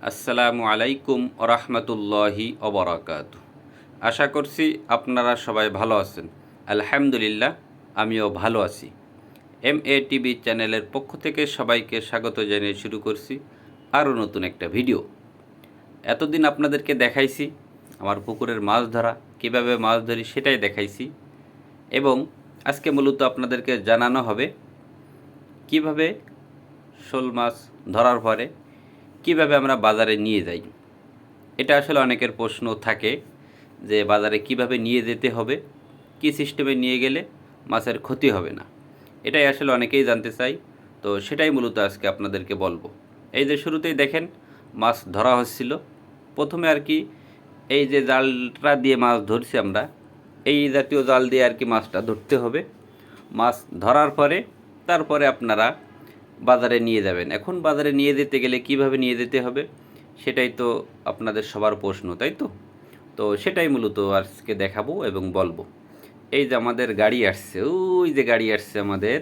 আসসালামু আলাইকুম রহমতুল্লাহি অবরাকাত আশা করছি আপনারা সবাই ভালো আছেন। আলহামদুলিল্লাহ, আমিও ভালো আছি। এম এ টিভি চ্যানেলের পক্ষ থেকে সবাইকে স্বাগত জানিয়ে শুরু করছি আরও নতুন একটা ভিডিও। এতদিন আপনাদেরকে দেখাইছি, আমার পুকুরের মাছ ধরা, কীভাবে মাছ ধরি সেটাই দেখাইছি এবং আজকে মূলত আপনাদেরকে জানানো হবে কীভাবে শোল মাছ ধরার পরে কীভাবে আমরা বাজারে নিয়ে যাই? এটা আসলে অনেকের প্রশ্ন থাকে যে বাজারে কীভাবে নিয়ে যেতে হবে? কি সিস্টেমে নিয়ে গেলে মাছের ক্ষতি হবে না? এটাই আসলে অনেকেই জানতে চাই তো সেটাই মূলত আজকে আপনাদেরকে বলব। এই যে শুরুতেই দেখেন, মাছ ধরা হচ্ছিল। প্রথমে আর কি এই যে জালটা দিয়ে মাছ ধরছি আমরা, এই জাতীয় জাল দিয়ে আর কি মাছটা ধরতে হবে। মাছ ধরার পরে, তারপরে আপনারা বাজারে নিয়ে যাবেন। এখন বাজারে নিয়ে যেতে গেলে কীভাবে নিয়ে যেতে হবে? সেটাই তো আপনাদের সবার প্রশ্ন, তাই তো? তো সেটাই মূলত আজকে দেখাবো এবং বলব। এই যে আমাদের গাড়ি আসছে, ওই যে গাড়ি আসছে আমাদের,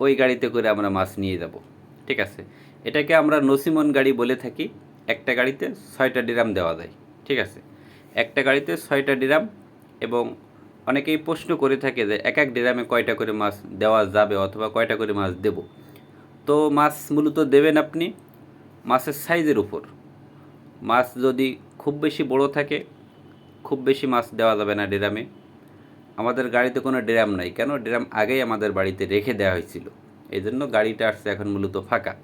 ওই গাড়িতে করে আমরা মাছ নিয়ে যাব, ঠিক আছে? এটাকে আমরা নসিমন গাড়ি বলে থাকি। একটা গাড়িতে ছয়টা ডিরাম দেওয়া যায়, ঠিক আছে? একটা গাড়িতে ছয়টা ডিরাম এবং অনেকেই প্রশ্ন করে থাকে যে এক এক ডিরামে কয়টা করে মাছ দেওয়া যাবে অথবা কয়টা করে মাছ দেব। তো মাছ মূলত দেবেন আপনি মাছের সাইজের উপর। মাছ যদি খুব বেশি বড় থাকে, খুব বেশি মাছ দেওয়া যাবে না ড্রামে। আমাদের গাড়িতে কোনো ড্রাম নাই, কেন? ড্রাম আগেই আমাদের বাড়িতে রেখে দেওয়া হয়েছিল। এই জন্য গাড়িটা আসছে এখন মূলত ফাঁকা।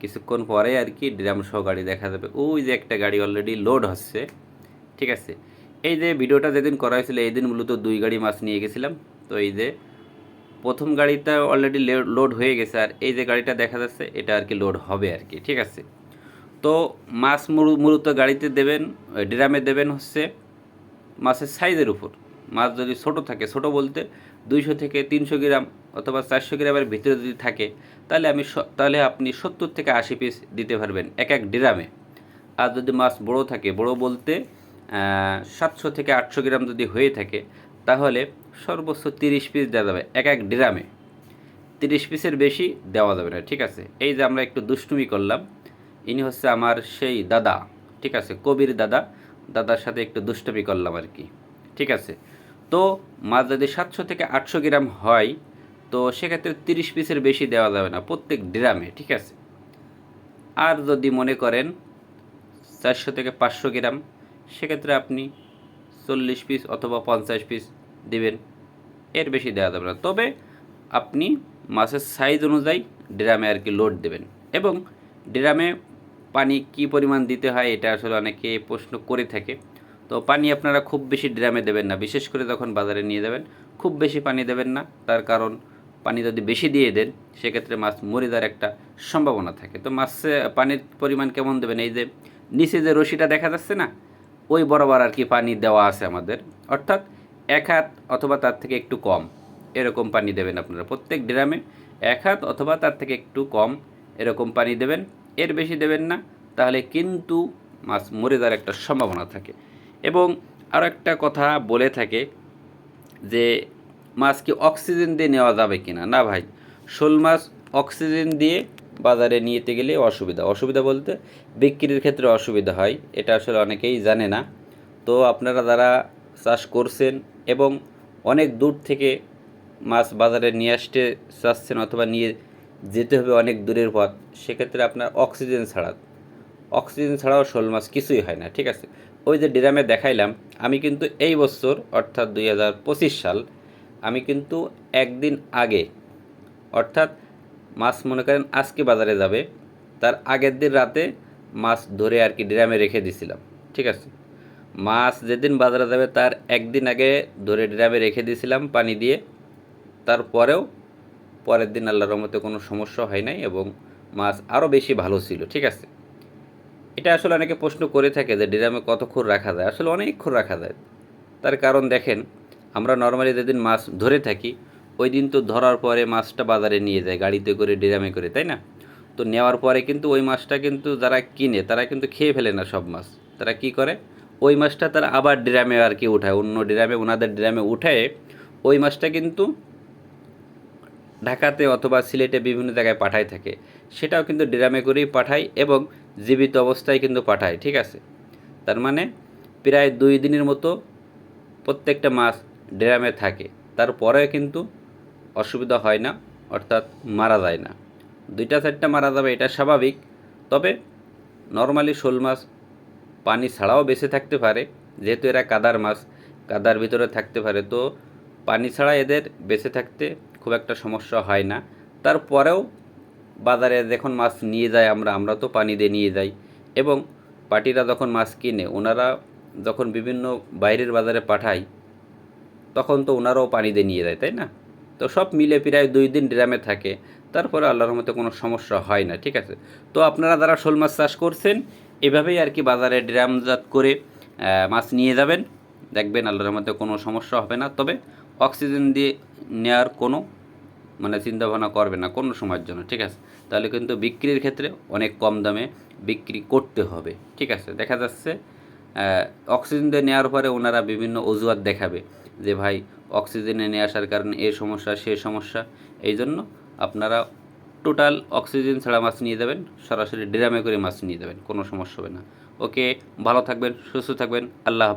কিছুক্ষণ পরে আর কি ড্রাম সহ গাড়ি দেখা যাবে। ওই যে একটা গাড়ি অলরেডি লোড হচ্ছে, ঠিক আছে? এই যে ভিডিওটা যেদিন করা হয়েছিল, এই দিন মূলত দুই গাড়ি মাছ নিয়ে গেছিলাম। তো এই যে প্রথম গাড়িটা অলরেডি লোড হয়ে গেছে আর এই যে গাড়িটা দেখা যাচ্ছে, এটা আর কি লোড হবে আর কি ঠিক আছে? তো মাছ মূল- মূলত গাড়িতে দেবেন ড্রামে দেবেন হচ্ছে মাছের সাইজের উপর। মাছ যদি ছোট থাকে, ছোট বলতে দুইশো থেকে তিনশো গ্রাম অথবা চারশো গ্রামের ভিতরে যদি থাকে, তাহলে আমি তাহলে আপনি সত্তর থেকে আশি পিস দিতে পারবেন এক এক ড্রামে। আর যদি মাছ বড় থাকে, বড় বলতে সাতশো থেকে আটশো গ্রাম যদি হয়ে থাকে তাহলে সর্বোচ্চ তিরিশ পিস দেওয়া যাবে এক এক ড্রামে। তিরিশ পিসের বেশি দেওয়া যাবে না, ঠিক আছে? এই যে আমরা একটু দুষ্টুমি করলাম, ইনি হচ্ছে আমার সেই দাদা, ঠিক আছে? কবির দাদা, দাদার সাথে একটু দুষ্টুমি করলাম আর কি, ঠিক আছে? তো মাছ যদি সাতশো থেকে আটশো গ্রাম হয়, তো সেক্ষেত্রে তিরিশ পিসের বেশি দেওয়া যাবে না, প্রত্যেক ড্রামে, ঠিক আছে? আর যদি মনে করেন চারশো থেকে পাঁচশো গ্রাম, সেক্ষেত্রে আপনি চল্লিশ পিস অথবা পঞ্চাশ পিস দিবেন। এর বেশি দেওয়া যাবে না। তবে আপনি মাছের সাইজ অনুযায়ী ড্রামে আর কি লোড দেবেন। এবং ড্রামে পানি কি পরিমাণ দিতে হয় এটা আসলে অনেকে প্রশ্ন করে থাকে। তো পানি আপনারা খুব বেশি ড্রামে দেবেন না। বিশেষ করে যখন বাজারে নিয়ে যাবেন, খুব বেশি পানি দেবেন না। তার কারণ পানি যদি বেশি দিয়ে দেন, সেক্ষেত্রে মাছ মরে যাওয়ার একটা সম্ভাবনা থাকে। তো মাছে পানির পরিমাণ কেমন দেবেন? এই যে নিচে যে রশিটা দেখা যাচ্ছে না ওই বরাবর আর কি পানি দেওয়া আছে আমাদের। অর্থাৎ এক হাত অথবা তার থেকে একটু কম এরকম পানি দেবেন আপনারা। প্রত্যেক ড্রামে এক হাত অথবা তার থেকে একটু কম এরকম পানি দেবেন। এর বেশি দেবেন না, তাহলে কিন্তু মাছ মরে যাওয়ার একটা সম্ভাবনা থাকে। এবং আরও একটা কথা বলে থাকে যে মাছকে অক্সিজেন দিয়ে নেওয়া যাবে কিনা? না ভাই, শোল মাছ অক্সিজেন দিয়ে বাজারে নিতে গেলে অসুবিধা। অসুবিধা বলতে বিক্রির ক্ষেত্রে অসুবিধা হয়, এটা আসলে অনেকেই জানে না। তো আপনারা যারা চাষ করছেন এবং অনেক দূর থেকে মাছ বাজারে নিয়ে আসতে চাচ্ছেন অথবা নিয়ে যেতে হবে অনেক দূরের পথ, সেক্ষেত্রে আপনার অক্সিজেন ছাড়া, অক্সিজেন ছাড়াও শোল মাছ কিছুই হয় না, ঠিক আছে? ওই যে ড্রামে দেখাইলাম, আমি কিন্তু এই বছর, অর্থাৎ দুই হাজার পঁচিশ সাল, আমি কিন্তু একদিন আগে, অর্থাৎ মাছ মনে করেন আজকে বাজারে যাবে, তার আগের দিন রাতে মাছ ধরে আর কি ড্রামে রেখে দিছিলাম, ঠিক আছে? মাছ যেদিন বাজারে যাবে, তার একদিন আগে ধরে ড্রামে রেখে দিয়েছিলাম পানি দিয়ে, তারপরেও পরের দিন আল্লাহর রহমতে কোনো সমস্যা হয় নাই এবং মাছ আরও বেশি ভালো ছিল, ঠিক আছে? এটা আসলে অনেকে প্রশ্ন করে থাকে যে ড্রামে কতক্ষণ রাখা যায়? আসলে অনেকক্ষণ রাখা যায়। তার কারণ দেখেন, আমরা নর্মালি যেদিন মাছ ধরে থাকি ওই দিন তো ধরার পরে মাছটা বাজারে নিয়ে যায়, গাড়িতে করে, ড্রামে করে, তাই না? তো নেওয়ার পরে কিন্তু ওই মাছটা কিন্তু যারা কিনে, তারা কিন্তু খেয়ে ফেলে না সব মাছ। তারা কি করে? ওই মাছটা তারা আবার ড্রামে আর কি উঠায়, অন্য ড্রামে, ওনাদের ড্রামে উঠায়, ওই মাছটা কিন্তু ঢাকাতে অথবা সিলেটে বিভিন্ন জায়গায় পাঠায় থাকে। সেটাও কিন্তু ড্রামে করেই পাঠায় এবং জীবিত অবস্থায় কিন্তু পাঠায়, ঠিক আছে? তার মানে প্রায় দুই দিনের মতো প্রত্যেকটা মাছ ড্রামে থাকে। তারপরেও কিন্তু অসুবিধা হয় না, অর্থাৎ মারা যায় না। দুইটা চারটা মারা যাবে, এটা স্বাভাবিক। তবে নর্মালি শোল মাছ পানি ছাড়াও বেঁচে থাকতে পারে, যেহেতু এরা কাদার মাছ, কাদার ভিতরে থাকতে পারে। তো পানি ছাড়া এদের বেঁচে থাকতে খুব একটা সমস্যা হয় না। তারপরেও বাজারে যখন মাছ নিয়ে যায় আমরা আমরা তো পানি দিয়ে নিয়ে যাই। এবং পার্টিরা যখন মাছ কিনে, ওনারা যখন বিভিন্ন বাইরের বাজারে পাঠায়, তখন তো ওনারাও পানি দিয়ে নিয়ে যায়, তাই না? তো সব মিলে প্রায় দুই দিন ড্রামে থাকে। তারপরে আল্লাহর মতো কোনো সমস্যা হয় না, ঠিক আছে? তো আপনারা যারা শোল মাছ চাষ করছেন, এভাবেই আর কি বাজারে ড্রামজাত করে মাছ নিয়ে যাবেন। দেখবেন আল্লাহর মধ্যে কোনো সমস্যা হবে না। তবে অক্সিজেন দিয়ে নেওয়ার কোনো মানে চিন্তা ভাবনা করবে না কোনো সময়ের জন্য, ঠিক আছে? তাহলে কিন্তু বিক্রির ক্ষেত্রে অনেক কম দামে বিক্রি করতে হবে, ঠিক আছে? দেখা যাচ্ছে অক্সিজেন দিয়ে নেওয়ার পরে ওনারা বিভিন্ন অজুহাত দেখাবে। যে ভাই অক্সিজেনে নিয়ে আসার কারণে এ সমস্যা, সে সমস্যা, এই জন্য আপনারা টোটাল অক্সিজেন ছাড়া মাছ নিয়ে যাবেন, সরাসরি ড্রামে করে মাছ নিয়ে যাবেন, কোনো সমস্যা হবে না ওকে, ভালো থাকবেন, সুস্থ থাকবেন, আল্লাহ।